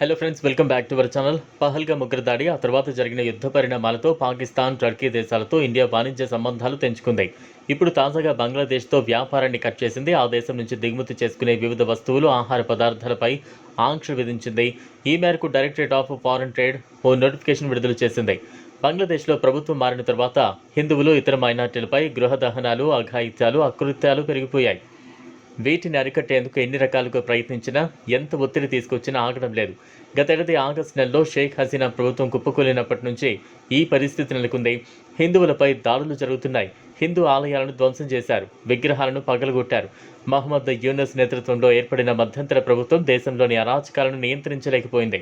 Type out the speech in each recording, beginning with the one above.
Hello friends welcome back to our channel పహల్గా ముగ్గురు దాడి ఆ తర్వాత జరిగిన యుద్ధ పరిణామాలతో పాకిస్తాన్ టర్కీ దేశాలతో ఇండియా వాణిజ్య సంబంధాలు తెంచుకుంది. ఇప్పుడు తాజాగా బంగ్లాదేశ్తో వ్యాపారాన్ని కట్ చేసింది. ఆ దేశం నుంచి దిగుమతి చేసుకునే వివిధ వస్తువులు ఆహార పదార్థాలపై ఆంక్ష విధించింది. ఈ మేరకు డైరెక్టరేట్ ఆఫ్ ఫారెన్ ట్రేడ్ ఓ నోటిఫికేషన్ విడుదల చేసింది. బంగ్లాదేశ్లో ప్రభుత్వం మారిన తర్వాత హిందువులు ఇతర మైనార్టీలపై గృహ దహనాలు అఘాయిత్యాలు అకృత్యాలు పెరిగిపోయాయి. వీటిని అరికట్టేందుకు ఎన్ని రకాలుగా ప్రయత్నించినా ఎంత ఒత్తిడి తీసుకొచ్చినా ఆగడం లేదు. గతేడాది ఆగస్టు నెలలో షేక్ హసీనా ప్రభుత్వం కుప్పకూలినప్పటి నుంచి ఈ పరిస్థితి నెలకొంది. హిందువులపై దాడులు జరుగుతున్నాయి. హిందూ ఆలయాలను ధ్వంసం చేశారు. విగ్రహాలను పగలగొట్టారు. మహమ్మద్ యూనస్ నేతృత్వంలో ఏర్పడిన మధ్యంతర ప్రభుత్వం దేశంలోని అరాచకాలను నియంత్రించలేకపోయింది.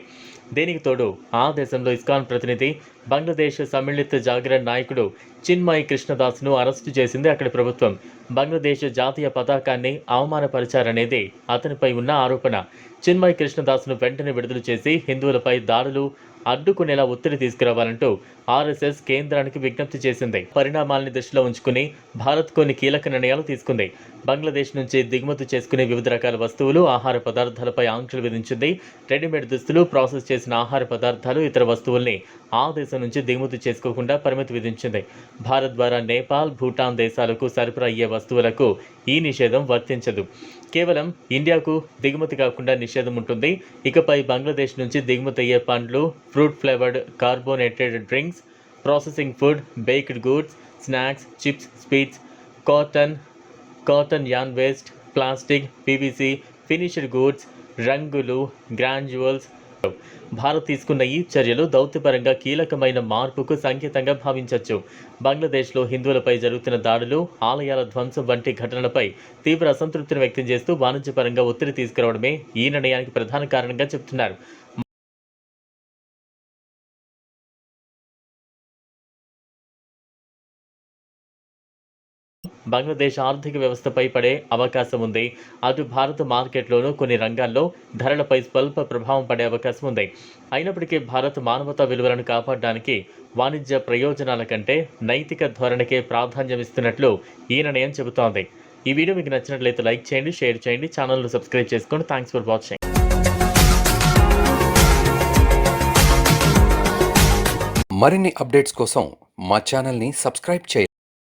దీనికి తోడు? ఆ దేశంలో ఇస్కాన్ ప్రతినిధి బంగ్లాదేశ్ సమ్మిళిత జాగరణ్ నాయకుడు చిన్మయ్ కృష్ణదాస్ను అరెస్టు చేసింది అక్కడి ప్రభుత్వం. బంగ్లాదేశ్ జాతీయ పతాకాన్ని అవమానపరిచారనేది అతనిపై ఉన్న ఆరోపణ. చిన్మయ్ కృష్ణదాస్ను వెంటనే విడుదల చేసి హిందువులపై దాడులు అడ్డుకునేలా ఒత్తిడి తీసుకురావాలంటూ ఆర్ఎస్ఎస్ కేంద్రానికి విజ్ఞప్తి చేసింది. పరిణామాల్ని దృష్టిలో ఉంచుకుని భారత్ కొన్ని కీలక నిర్ణయాలు తీసుకుంది. బంగ్లాదేశ్ నుంచి దిగుమతి చేసుకునే వివిధ రకాల వస్తువులు ఆహార పదార్థాలపై ఆంక్షలు విధించింది. రెడీమేడ్ దుస్తులు ప్రాసెస్ చేసిన ఆహార పదార్థాలు ఇతర వస్తువుల్ని ఆ దేశం నుంచి దిగుమతి చేసుకోకుండా పరిమితి విధించింది. భారత్ ద్వారా నేపాల్ భూటాన్ దేశాలకు సరఫరా అయ్యే వస్తువులకు ఈ నిషేధం వర్తించదు. కేవలం ఇండియాకు దిగుమతి కాకుండా నిషేధం ఉంటుంది. ఇకపై బంగ్లాదేశ్ నుంచి దిగుమతి అయ్యే పండ్లు fruit flavoured carbonated drinks processing food baked goods snacks chips sweets cotton cotton yarn waste plastic PVC finished goods రంగులు గ్రాన్యువల్స్ భారత్ తీసుకున్న ఈ చర్యలు దౌత్యపరంగా కీలకమైన మార్పుకు సంకేతంగా భావించవచ్చు బంగ్లాదేశ్లో హిందువులపై జరుగుతున్న దాడులు ఆలయాల ధ్వంసం వంటి ఘటనలపై తీవ్ర అసంతృప్తిని వ్యక్తం చేస్తూ వాణిజ్యపరంగా ఒత్తిడి తీసుకురావడమే ఈ నిర్ణయానికి ప్రధాన కారణంగా చెబుతున్నారు. బంగ్లాదేశ్ ఆర్థిక వ్యవస్థపై పడే అవకాశం ఉంది. అటు భారత మార్కెట్లోనూ కొన్ని రంగాల్లో ధరలపై స్వల్ప ప్రభావం పడే అవకాశం ఉంది. అయినప్పటికీ భారత్ మానవతా విలువలను కాపాడడానికి వాణిజ్య ప్రయోజనాల కంటే నైతిక ధోరణికే ప్రాధాన్యం ఇస్తున్నట్లు ఈ నిర్ణయం చెబుతోంది. ఈ వీడియో మీకు నచ్చినట్లయితే లైక్ చేయండి షేర్ చేయండి ఛానల్ను సబ్స్క్రైబ్ చేసుకోండి థ్యాంక్స్ ఫర్ వాచింగ్. మరిన్ని అప్డేట్స్ కోసం మా ఛానల్ని సబ్స్క్రైబ్ చేయండి.